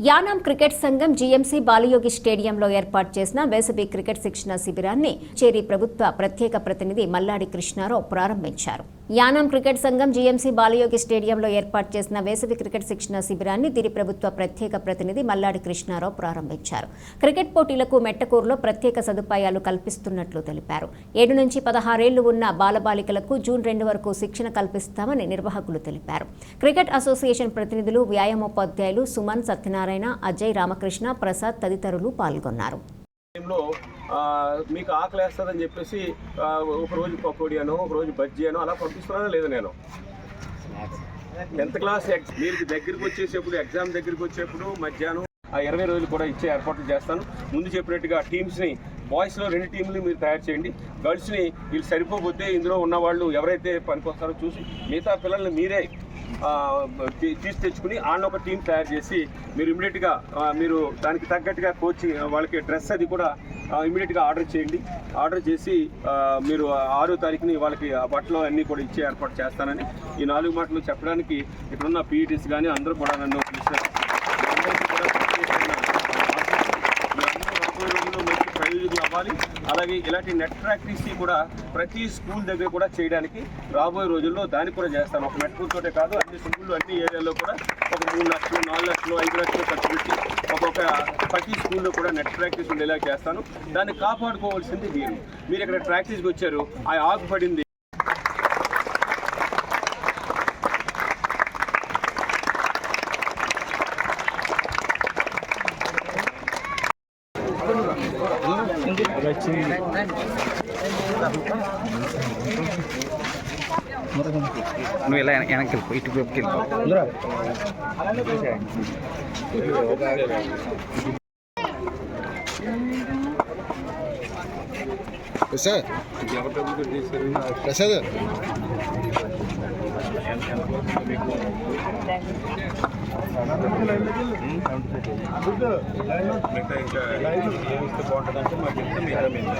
Yanam cricket సంఘం GMC Balayogi స్టేడియంలో ఏర్పాటు చేసిన వేసవి క్రికెట్ శిక్షణ శిబిరాన్ని చేరి ప్రభుత్వ ప్రత్యేక ప్రతినిధి మల్లాడి కృష్ణారావు ప్రారంభించారు. యానం క్రికెట్ సంఘం జీఎంసీ బాలయోగి స్టేడియంలో ఏర్పాటు చేసిన వేసవి క్రికెట్ శిక్షణ శిబిరాన్ని దిరి ప్రభుత్వ ప్రత్యేక ప్రతినిధి మల్లాడి కృష్ణారావు ప్రారంభించారు. క్రికెట్ పోటీలకు మెట్టకూరులో ప్రత్యేక సదుపాయాలు కల్పిస్తున్నట్లు తెలిపారు. ఏడు నుంచి పదహారేళ్ళు ఉన్న బాలబాలికలకు జూన్ రెండు వరకు శిక్షణ కల్పిస్తామని నిర్వాహకులు తెలిపారు. క్రికెట్ అసోసియేషన్ ప్రతినిధులు వ్యాయామోపాధ్యాయులు సుమన్ సత్యనారాయణ అజయ్ రామకృష్ణ ప్రసాద్ తదితరులు పాల్గొన్నారు. టైంలో మీకు ఆకలి వేస్తుందని చెప్పేసి ఒక రోజు పకోడీ అనో ఒక రోజు బజ్జీ అనో అలా పంపిస్తున్నానో లేదు నేను? టెన్త్ క్లాస్ ఎగ్- మీరు దగ్గరికి వచ్చేసేప్పుడు ఎగ్జామ్ దగ్గరికి వచ్చేప్పుడు మధ్యాహ్నం ఆ ఇరవై రోజులు కూడా ఇచ్చే ఏర్పాట్లు చేస్తాను. ముందు చెప్పినట్టుగా టీమ్స్ని బాయ్స్లో రెండు టీంలు మీరు తయారు చేయండి. గర్ల్స్ని వీళ్ళు సరిపోతే ఇందులో ఉన్నవాళ్ళు ఎవరైతే పనికొస్తారో చూసి మిగతా పిల్లల్ని మీరే తీసి తెచ్చుకుని వాళ్ళని ఒక టీం తయారు చేసి మీరు ఇమీడియట్గా మీరు దానికి తగ్గట్టుగా కోచింగ్ వాళ్ళకి డ్రెస్ అది కూడా ఇమీడియట్గా ఆర్డర్ చేయండి. ఆర్డర్ చేసి మీరు ఆరో తారీఖుని వాళ్ళకి ఆ బట్టలు అన్నీ కూడా ఇచ్చే ఏర్పాటు చేస్తానని ఈ నాలుగు మాటలు చెప్పడానికి ఇక్కడున్న పీఈటీస్ కానీ అందరూ కూడా నన్ను పిలిచారు అందరికీ కూడా ప్రత్యేకమైన మీ అందరూ రాబోయే రోజుల్లో మంచి ప్రయోజకులు అవ్వాలి అలాగే ఇలాంటి నెట్ ప్రాక్టీస్ని కూడా ప్రతి స్కూల్ దగ్గర కూడా చేయడానికి రాబోయే రోజుల్లో దాన్ని కూడా చేస్తాను. ఒక మెట్ తోటే కాదు అన్ని స్కూళ్ళు అన్ని ఏరియాలో కూడా ఒక మూడు లక్షలు నాలుగు లక్షలు ఐదు లక్షలు ఖర్చు పెట్టి ఒక్కొక్క ప్రతి స్కూల్లో కూడా నెట్ ప్రాక్టీస్ ఉండేలా చేస్తాను. దాన్ని కాపాడుకోవాల్సింది మీరు. మీరు ఇక్కడ ప్రాక్టీస్కి వచ్చారు ఆ ఆకు పడింది నువ్వు ఇలా వెనక్కి వెళ్ళిపో ఇటు వైపుకి వెళ్ళిపో ప్రసాద్ ప్రసాద్ మిగతా ఇంకా ఏమిస్తే బాగుంటుందంటే మాకు చెప్తే మిగతా మేము